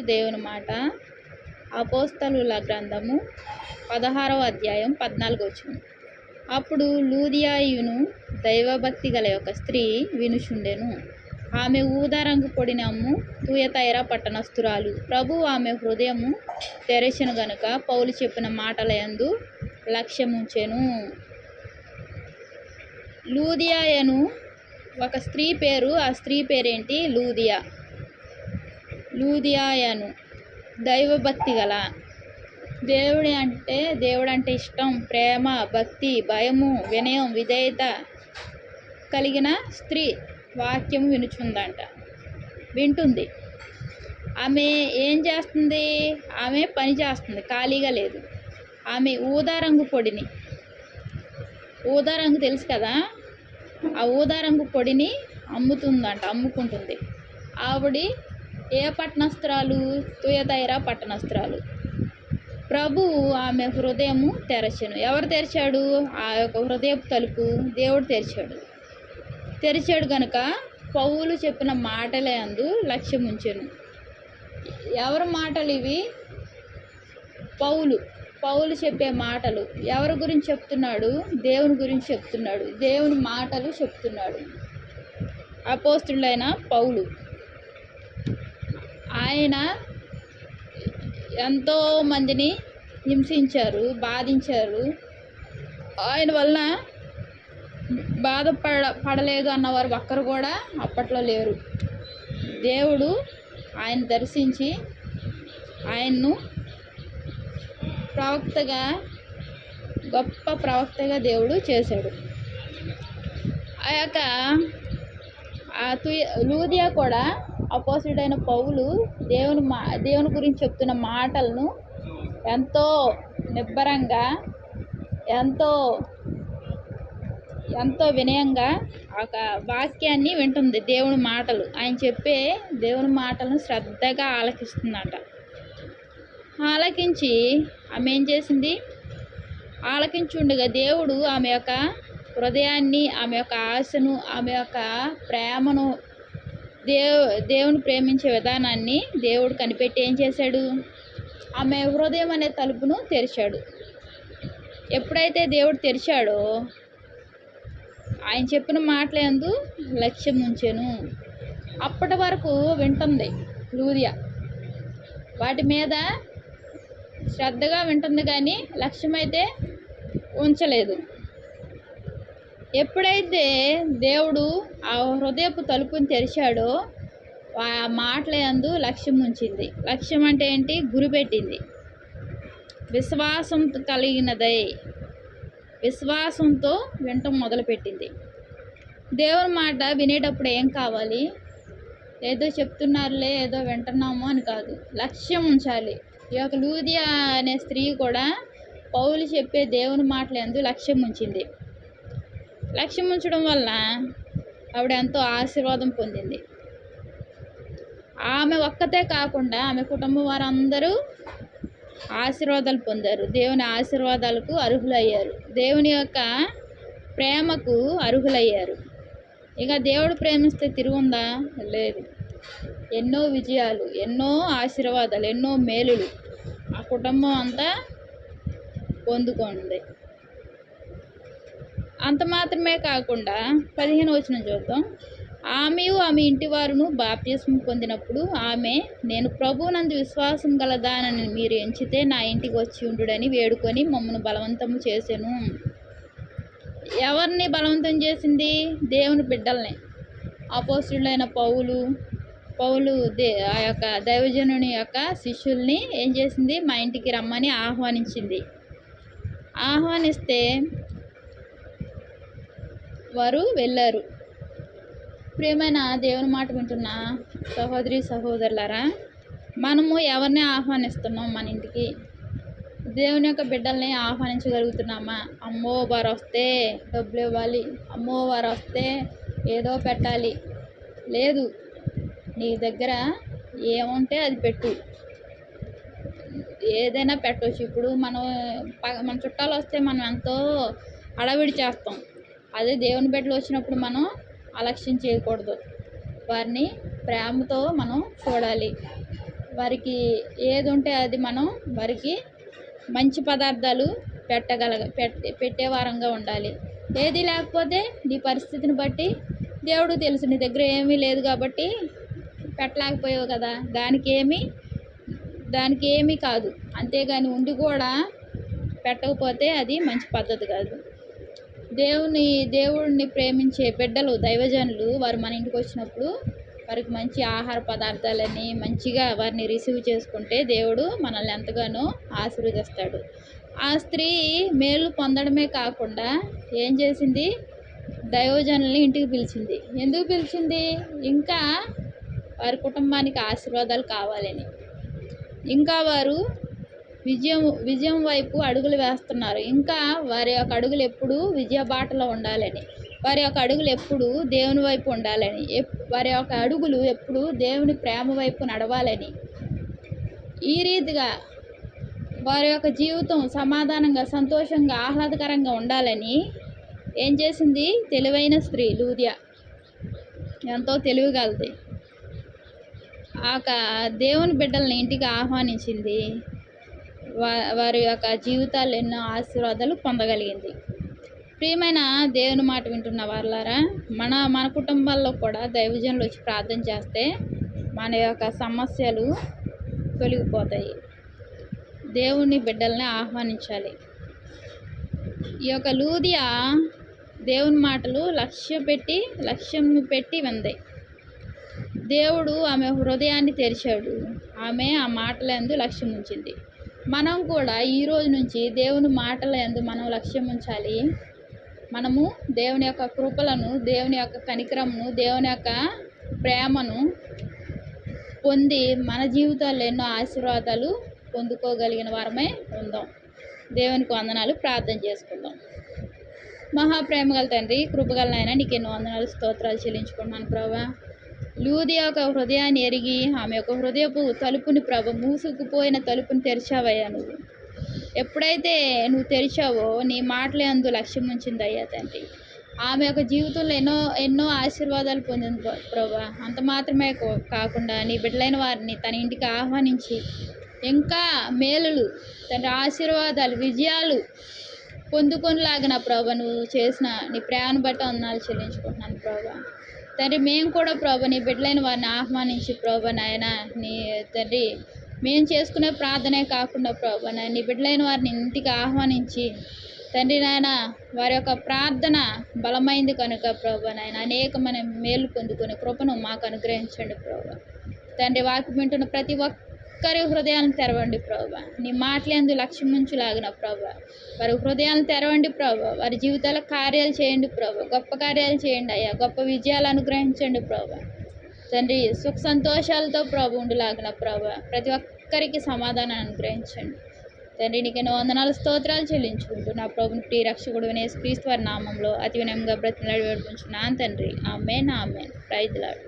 దేవుని మాట. అపోస్తలుల గ్రంథము పదహారవ అధ్యాయం పద్నాలుగు వచ్చిన అప్పుడు లూదియాయును దైవభక్తి గల యొక్క స్త్రీ వినుచుండెను. ఆమె ఊదారంగు పొడినమ్ము తూయతైరా పట్టణస్థురాలు. ప్రభు ఆమె హృదయము తెరచెను గనుక పౌలు చెప్పిన మాటల యందు లక్ష్యముంచెను. లూదియాయను ఒక స్త్రీ పేరు ఆ స్త్రీ పేరేంటి? లూదియా. లూదియాయను దైవభక్తి గల దేవుడి అంటే దేవుడు అంటే ఇష్టం ప్రేమ భక్తి భయము వినయం విధేయత కలిగిన స్త్రీ వాక్యం వినుచుందంట. వింటుంది. ఆమె ఏం చేస్తుంది? ఆమె పని చేస్తుంది ఖాళీగా లేదు. ఆమె ఊదా రంగు పొడిని. ఊదా రంగు తెలుసు కదా? ఆ ఊదా రంగు పొడిని అమ్ముతుందంట అమ్ముకుంటుంది. ఆవిడ ఏ పట్టణస్త్రాలు తుయతైరా పట్టణస్త్రాలు ప్రభువు ఆమె హృదయము తెరచను. ఎవరు తెరిచాడు? ఆ యొక్క హృదయపు తలుపు దేవుడు తెరిచాడు. తెరిచాడు గనుక పౌలు చెప్పిన మాటలే అందు లక్ష్యం ఉంచను ఎవరి మాటలు ఇవి? పౌలు. పౌలు చెప్పే మాటలు. ఎవరి గురించి చెప్తున్నాడు? దేవుని గురించి చెప్తున్నాడు. దేవుని మాటలు చెప్తున్నాడు. అపోస్తుడైన పౌలు. ఆయన ఎంతో మందిని హింసించారు బాధించారు. ఆయన వలన బాధపడ పడలేదు అన్నవారు ఒక్కరు కూడా అప్పట్లో లేరు. దేవుడు ఆయన దర్శించి ఆయన్ను ప్రవక్తగా గొప్ప ప్రవక్తగా దేవుడు చేశాడు. ఆ యొక్క ఆ తుయ లూదియా కూడా అపోజిట్ అయిన పౌలు దేవుని మా దేవుని గురించి చెప్తున్న మాటలను ఎంతో నిబ్బరంగా ఎంతో ఎంతో వినయంగా ఒక వాక్యాన్ని వింటుంది దేవుని మాటలు. ఆయన చెప్పే దేవుని మాటలను శ్రద్ధగా ఆలకిస్తుందంట. ఆలకించి ఆమె ఏం చేసింది? ఆలకించుండగా దేవుడు ఆమె యొక్క హృదయాన్ని ఆమె యొక్క ఆశను ఆమె యొక్క ప్రేమను దేవు దేవుని ప్రేమించే విధానాన్ని దేవుడు కనిపెట్టి ఏం చేశాడు? ఆమె హృదయం అనే తలుపును తెరిచాడు. ఎప్పుడైతే దేవుడు తెరిచాడో ఆయన చెప్పిన మాటలందు లక్ష్యం ఉంచాను. అప్పటి వరకు వింటుంది లూరియా వాటి మీద శ్రద్ధగా వింటుంది కానీ లక్ష్యమైతే ఉంచలేదు. ఎప్పుడైతే దేవుడు ఆ హృదయపు తలుపుని తెరిచాడో ఆ మాటల యందు లక్ష్యం ఉంచింది. లక్ష్యం అంటే ఏంటి? గురిపెట్టింది విశ్వాసం కలిగినదై విశ్వాసంతో వినటం మొదలుపెట్టింది. దేవుని మాట వినేటప్పుడు ఏం కావాలి? ఏదో చెప్తున్నారులే ఏదో వింటున్నాము అని కాదు. లక్ష్యం ఉంచాలి. ఈ యొక్క లూదియా అనే స్త్రీ కూడా పౌలు చెప్పే దేవుని మాటలందు లక్ష్యం ఉంచింది. లక్ష్యం ఉంచడం వల్ల ఆవిడ ఎంతో ఆశీర్వాదం పొందింది. ఆమె ఒక్కతే కాకుండా ఆమె కుటుంబం వారందరూ ఆశీర్వాదాలు పొందారు. దేవుని ఆశీర్వాదాలకు అర్హులయ్యారు. దేవుని యొక్క ప్రేమకు అర్హులయ్యారు. ఇక దేవుడు ప్రేమిస్తే తిరుగుందా? లేదు. ఎన్నో విజయాలు ఎన్నో ఆశీర్వాదాలు ఎన్నో మేలులు ఆ కుటుంబం అంతా పొందుకోండి అంత మాత్రమే కాకుండా పదిహేను వచ్చిన చూద్దాం. ఆమెయు ఆమె ఇంటి వారును బాప్తీసం పొందినప్పుడు ఆమె నేను ప్రభువునందు విశ్వాసం గలదానని మీరు ఎంచితే నా ఇంటికి వచ్చి ఉండుడని వేడుకొని మమ్మల్ని బలవంతము చేశాను ఎవరిని బలవంతం చేసింది? దేవుని బిడ్డల్ని. అపోస్తుడైన పౌలు పౌలు దే ఆ యొక్క దైవజనుని యొక్క శిష్యుల్ని ఏం చేసింది? మా ఇంటికి రమ్మని ఆహ్వానించింది. ఆహ్వానిస్తే వారు వెళ్ళారు. ప్రేమైన దేవుని మాట వింటున్న సహోదరి సహోదరులారా మనము ఎవరిని ఆహ్వానిస్తున్నాం మన ఇంటికి? దేవుని యొక్క బిడ్డల్ని ఆహ్వానించగలుగుతున్నామా? అమ్మో వారు వస్తే డబ్బులు ఇవ్వాలి. అమ్మో వారు వస్తే ఏదో పెట్టాలి. లేదు నీ దగ్గర ఏముంటే అది పెట్టు. ఏదైనా పెట్టవచ్చు ఇప్పుడు మనం ప- మన చుట్టాలు వస్తే మనం ఎంతో హడావిడి చేస్తాం. అదే దేవుని బిడ్డలు వచ్చినప్పుడు మనం అలక్ష్యం చేయకూడదు. వారిని ప్రేమతో మనం చూడాలి. వారికి ఏది ఉంటే అది మనం వారికి మంచి పదార్థాలు పెట్టగలగ పెట్టే పెట్టేవారంగా ఉండాలి. ఏది లేకపోతే నీ పరిస్థితిని బట్టి దేవుడు తెలుసు నీ దగ్గర ఏమీ లేదు కాబట్టి పెట్టలేకపోయావు కదా. దానికి ఏమి దానికి ఏమీ కాదు. అంతేగాని ఉండి కూడా పెట్టకపోతే అది మంచి పద్ధతి కాదు. దేవుని దేవుడిని ప్రేమించే బిడ్డలు దైవజనులు వారు మన ఇంటికి వచ్చినప్పుడు వారికి మంచి ఆహార పదార్థాలని మంచిగా వారిని రిసీవ్ చేసుకుంటే దేవుడు మనల్ని ఎంతగానో ఆశీర్వదిస్తాడు. ఆ స్త్రీ మేలు పొందడమే కాకుండా ఏం చేసింది? దైవజనుల్ని ఇంటికి పిలిచింది. ఎందుకు పిలిచింది? ఇంకా వారి కుటుంబానికి ఆశీర్వాదాలు కావాలని. ఇంకా వారు విజయం విజయం వైపు అడుగులు వేస్తున్నారు. ఇంకా వారి యొక్క అడుగులు ఎప్పుడు విజయ బాటలో ఉండాలని వారి యొక్క అడుగులు ఎప్పుడు దేవుని వైపు ఉండాలని వారి యొక్క అడుగులు ఎప్పుడు దేవుని ప్రేమ వైపు నడవాలని ఈ రీతిగా వారి యొక్క జీవితం సమాధానంగా సంతోషంగా ఆహ్లాదకరంగా ఉండాలని ఏం చేసింది? తెలివైన స్త్రీ లూదియా. ఎంతో తెలివిగలది. ఆ దేవుని బిడ్డల్ని ఇంటికి ఆహ్వానించింది. వా వారి యొక్క జీవితాలు ఎన్నో ఆశీర్వాదాలు పొందగలిగింది. ప్రియమైన దేవుని మాట వింటున్న వాళ్ళారా మన మన కుటుంబాల్లో కూడా దైవజనులు వచ్చి ప్రార్థన చేస్తే మన యొక్క సమస్యలు తొలగిపోతాయి. దేవుని బిడ్డల్ని ఆహ్వానించాలి. ఈ యొక్క లూదియా దేవుని మాటలు లక్ష్య పెట్టి లక్ష్యం పెట్టి వింది. దేవుడు ఆమె హృదయాన్ని తెరిచాడు. ఆమె ఆ మాటలందు లక్ష్యం ఉంచింది మనం కూడా ఈ రోజు నుంచి దేవుని మాటల ఎందు మనం లక్ష్యం ఉంచాలి. మనము దేవుని యొక్క కృపలను దేవుని యొక్క కనికరమును దేవుని యొక్క ప్రేమను పొంది మన జీవితాల్లో ఎన్నో ఆశీర్వాదాలు పొందుకోగలిగిన వారమే ఉందాం. దేవునికి వందనాలు ప్రార్థన చేసుకుందాం. మహాప్రేమగల తండ్రి కృపగల నాయన నీకు ఎన్నో వందనాలు స్తోత్రాలు చెల్లించుకున్నాను ప్రభా. లూది యొక్క హృదయాన్ని ఎరిగి ఆమె యొక్క హృదయపు తలుపుని ప్రభ మూసుకుపోయిన తలుపుని తెరిచావయ్యా నువ్వు. ఎప్పుడైతే నువ్వు తెరిచావో నీ మాటలే అందు లక్ష్యం ఉంచింది అయ్యా తండ్రి. ఆమె యొక్క జీవితంలో ఎన్నో ఎన్నో ఆశీర్వాదాలు పొందింది ప్రభా. అంత మాత్రమే కాకుండా నీ బిడ్డలైన వారిని తన ఇంటికి ఆహ్వానించి ఇంకా మేలులు తండ్రి ఆశీర్వాదాలు విజయాలు పొందుకొనిలాగిన ప్రభా నువ్వు చేసిన నీ ప్రేమను బట్టి వందనాలు చెల్లించుకుంటున్నాను ప్రభా. తండ్రి మేము కూడా ప్రభా నీ బిడ్డలైన వారిని ఆహ్వానించి ప్రభా నాయన నీ తండ్రి మేము చేసుకునే ప్రార్థనే కాకుండా ప్రభా నాయన నీ బిడ్డలైన వారిని ఇంటికి ఆహ్వానించి తండ్రి నాయన వారి యొక్క ప్రార్థన బలమైంది కనుక ప్రభా నాయన అనేకమైన మేలు పొందుకునే కృపను మాకు అనుగ్రహించండి ప్రభా. తండ్రి వాకి వింటున్న ప్రతి ఒక్కరి హృదయాలను తెరవండి ప్రభా. నీ మాటలందు లక్ష్యం నుంచి లాగిన ప్రభా. వారి హృదయాలను తెరవండి ప్రభా. వారి జీవితాల కార్యాలు చేయండి ప్రభా. గొప్ప కార్యాలు చేయండి అయ్యా. గొప్ప విజయాలు అనుగ్రహించండి ప్రభా. తండ్రి సుఖ సంతోషాలతో ప్రభు ఉండిలాగిన ప్రభా. ప్రతి ఒక్కరికి సమాధానాన్ని అనుగ్రహించండి. తండ్రి నీకు ఎన్నో వందనాలు స్తోత్రాలు చెల్లించుకుంటూ నా ప్రభుని ప్రియ రక్షకుడు వినేసి క్రీస్తు వారి నామంలో అతి వినయంగా బ్రతిలాడి వేడుకుంటున్నాను తండ్రి. Amen amen. ప్రైజ్లాడు